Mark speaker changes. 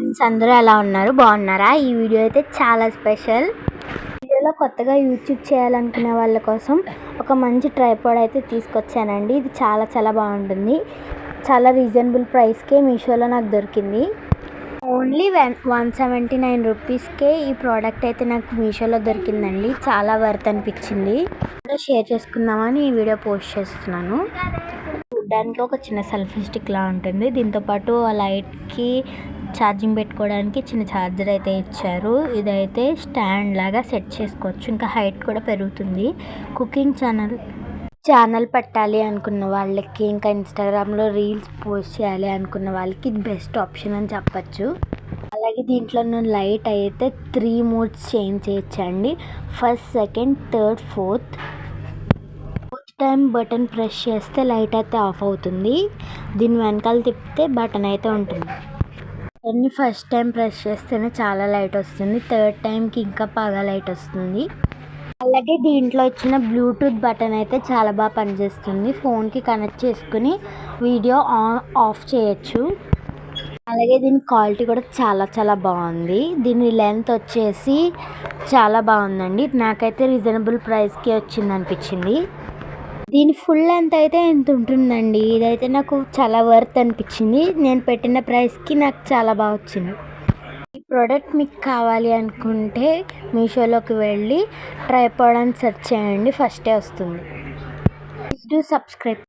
Speaker 1: Friends అందరూ ఎలా ఉన్నారు? బాగున్నారా? ఈ వీడియో అయితే చాలా స్పెషల్. వీడియోలో కొత్తగా యూట్యూబ్ చేయాలనుకునే వాళ్ళ కోసం ఒక మంచి ట్రైపాడ్ అయితే తీసుకొచ్చానండి. ఇది చాలా చాలా బాగుంటుంది. చాలా రీజనబుల్ ప్రైస్కే మీషోలో నాకు దొరికింది. Only one one seventy nine రూపీస్కే ఈ ప్రోడక్ట్ అయితే నాకు మీషోలో దొరికిందండి. చాలా వర్త్ అనిపించింది. షేర్ చేసుకుందామని ఈ వీడియో పోస్ట్ చేస్తున్నాను. చూడ్డానికి ఒక చిన్న సెల్ఫీ స్టిక్ లా ఉంటుంది. దీంతో పాటు ఆ లైట్కి ఛార్జింగ్ పెట్టుకోవడానికి చిన్న ఛార్జర్ అయితే ఇచ్చారు. ఇదైతే స్టాండ్ లాగా సెట్ చేసుకోవచ్చు. ఇంకా హైట్ కూడా పెరుగుతుంది. కుకింగ్ ఛానల్ ఛానల్ పెట్టాలి అనుకున్న వాళ్ళకి ఇంకా ఇన్స్టాగ్రామ్లో రీల్స్ పోస్ట్ చేయాలి అనుకున్న వాళ్ళకి ఇది బెస్ట్ ఆప్షన్ అని చెప్పచ్చు. అలాగే దీంట్లో లైట్ అయితే త్రీ మోడ్స్ చేంజ్ చేయొచ్చండి. First second third fourth. Fourth time button press చేస్తే లైట్ అయితే ఆఫ్ అవుతుంది. దీని వెనకాల తిప్పితే బటన్ అయితే ఉంటుంది. అన్ని ఫస్ట్ టైం ప్రెస్ చేస్తేనే చాలా లైట్ వస్తుంది. థర్డ్ టైంకి ఇంకా బాగా లైట్ వస్తుంది. అలాగే దీంట్లో ఇచ్చిన బ్లూటూత్ బటన్ అయితే చాలా బాగా పనిచేస్తుంది. ఫోన్కి కనెక్ట్ చేసుకుని వీడియో ఆన్ ఆఫ్ చేయొచ్చు. అలాగే దీని క్వాలిటీ కూడా చాలా చాలా బాగుంది. దీని లెంత్ వచ్చేసి చాలా బాగుందండి. నాకైతే రీజనబుల్ ప్రైస్కి వచ్చింది అనిపించింది దీని ఫుల్ లెంత్ అయితే ఎంత ఉంటుందండి? ఇదైతే నాకు చాలా వర్త్ అనిపించింది. నేను పెట్టిన ప్రైస్కి నాకు చాలా బాగా వచ్చింది. ఈ ప్రోడక్ట్ మీకు కావాలి అనుకుంటే మీషోలోకి వెళ్ళి ట్రైపాడ్ అని సెర్చ్ చేయండి. ఫస్టే వస్తుంది. Please do subscribe